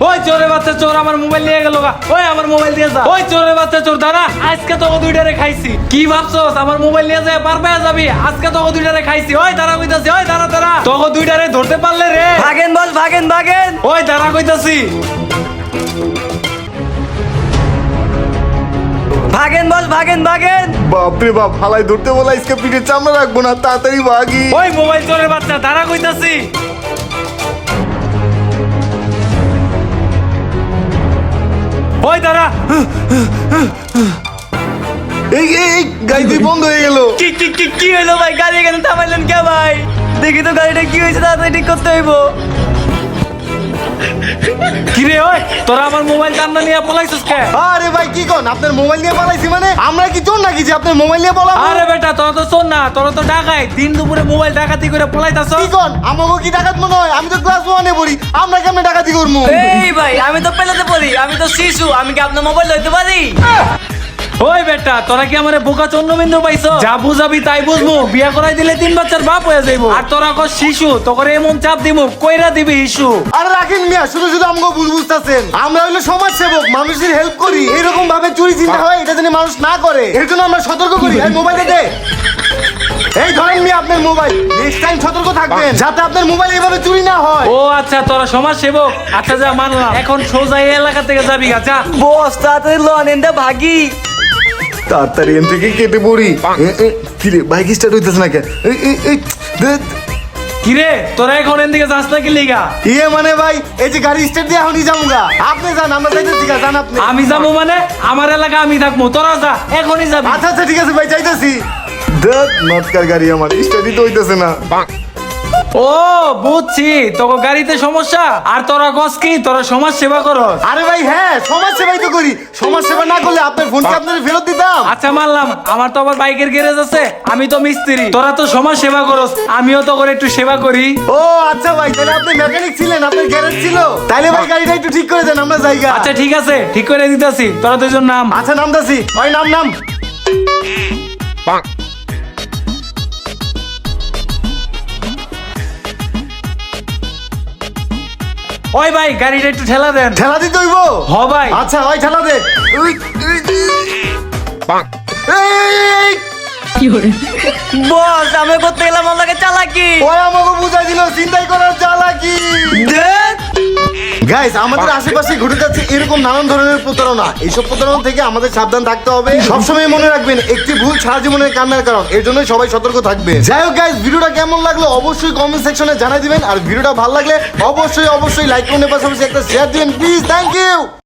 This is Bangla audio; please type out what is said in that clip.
ওই চোরের বাচ্চা চোর আমার মোবাইল নিয়ে গেল গা। ওই আমার মোবাইল দিয়ে যা। ওই চোরের বাচ্চা চোর দাঁড়া। আজকে তোকে দুইটারে খাইছি। কি ভাবছস? আমার মোবাইল নিয়ে যায় পার পেয়ে যাবি? আজকে তোকে দুইটারে খাইছি। ওই দাঁড়া কইতাছি ওই দাঁড়া দাঁড়া। তোকে দুইটারে ধরতে পারলে রে। ভাগেন বল ভাগেন ভাগেন। ওই দাঁড়া কইতাছি। ভাগেন বল ভাগেন ভাগেন। বাপরে বাপ হালাই ধরতে বলা আজকে পিঠে চামড়া রাখব না তাড়াতাড়ি ভাগি। ওই মোবাইল চোরের বাচ্চা দাঁড়া কইতাছি। ওই দাঁড়া। এই এই গাড়ি বন্ধ হয়ে গেল। কি কি কি কি হলো ভাই? গাড়ি এখানে থামাইলেন কে ভাই? দেখি তো গাড়িটা কি হয়েছে তাড়াতাড়ি ঠিক করতে হইব। কিরে ওই তোরা আমার মোবাইল কান্না নিয়ে পলাইছিস কে? আরে ভাই কি কোন? আপনার মোবাইল নিয়ে পালাইছি মানে? আমরা কি চোর নাকি যে আপনার মোবাইল নিয়ে বলা আরে বেটা তোরা তো শোন না তোরা তো ডাকাই। দিন দুপুরে মোবাইল ডাকাতি করে পলাইতাছ। কি কোন? আমাকে কি ডাকাত মনে হয়? আমি তো ক্লাস ওয়ানে পড়ি। আমরা কেমনে ডাকাতি করব এই ভাই আমি তো পেলাতে পড়ি আমি তো শিশু আমি কি আপনার মোবাইল লইতে পারি? ওই বেটা তোরা কি আমারে বোকা চন্দ্রবিন্দু পাইছো? যা বুঝাবি তাই বুঝব। বিয়া করাই দিলে তিন বাচ্চার বাপ হয়ে যাইবো। আর তোরা কর শিশু তোকে এমন চাপ দিব কইরা দিবি ইস্যু আরে রাখেন মিয়া শুধু শুধু আমাকে ভুল বুঝতেছেন। আমরা হইল সমাজ সেবক মানুষের হেল্প করি। এরকম ভাবে চুরি চিন্তা হয় এটা যেন মানুষ না করে। এর জন্য আমরা সতর্ক করি। এই মোবাইল দে। এই ধরেন মিয়া আপনার মোবাইল নেক্সট টাইম সতর্ক থাকবেন যাতে আপনার মোবাইল এভাবে চুরি না হয়। ও আচ্ছা তোরা সমাজ সেবক আচ্ছা যা মানলাম। এখন সোজা এই এলাকা থেকে যাবি গা যা। বস তাড়াতাড়ি লন এনটা ভাগি। তাড়াতাড়ি এন থেকে কেটে পড়ি। এ, এ, কি রে বাইক স্টার্ট হইতেছে না এই, কিরে তোরা এখন এন দিকে যাস না কি লিগা? ইয়ে মানে ভাই এই যে গাড়ি স্টার্ট দিয়ে এখনই যাব গা আপনি যান আমরা যাইতেছি গা যান আপনি। আমি যাব মানে আমার এলাকা আমি থাকব তোরা যা এখনই যাবি। আচ্ছা আচ্ছা ঠিক আছে ভাই যাইতেছি। ধ্যাৎ নটকার গাড়ি আমার স্টার্টই তো হইতেছে না। ও বুঝছি। তোকে গাড়িতে সমস্যা আর তোরা কস কি? তোরা সমাজ সেবা করস। আরে ভাই হ্যাঁ সমাজ সেবাই তো করি। সমাজ সেবা না করলে আপনার ফোনকে আপনার ফেরত দিতাম। আচ্ছা মানলাম। আমার তো আবার বাইকের গ্যারেজ আছে আমি তো মিস্ত্রি। তোরা তো সমাজ সেবা করস আমিও তো করে একটু সেবা করি। ও আচ্ছা ভাই তাহলে আপনি মেকানিক ছিলেন আপনার গ্যারেজ ছিল। তাইলে ভাই গাড়িটা একটু ঠিক করে দেন আমরা জায়গা। আচ্ছা ঠিক আছে ঠিক করে দিতেছি। তোরা দুজন নাম। আচ্ছা নামদাসি ওই নাম নাম। ওই ভাই গাড়িটা একটু ঠেলা দেন। ঠেলা দিতে হইব? হ ভাই। আচ্ছা ওই ঠেলা দে। উই, উই, এই, বস আমি করতে গেলাম আমাকে চালাকি। ওই আমাকে বুঝাই দিল চিন্তাই করার চালাকি। কি গাইস আমাদের আশেপাশে ঘটে যাচ্ছে এরকম নানান ধরনের প্রতারণা। এইসব প্রতারণা থেকে আমাদের সাবধান থাকতে হবে। সবসময় মনে রাখবেন একটি ভুল সারা জীবনের কান্নার কারণ। এর জন্য সবাই সতর্ক থাকবে। যাই হোক গাইস ভিডিওটা কেমন লাগল অবশ্যই কমেন্ট সেকশনে জানাই দিবেন। আর ভিডিওটা ভালো লাগলে অবশ্যই অবশ্যই লাইক করুন। পাশাপাশি একটা শেয়ার দিবেন প্লিজ থ্যাংক ইউ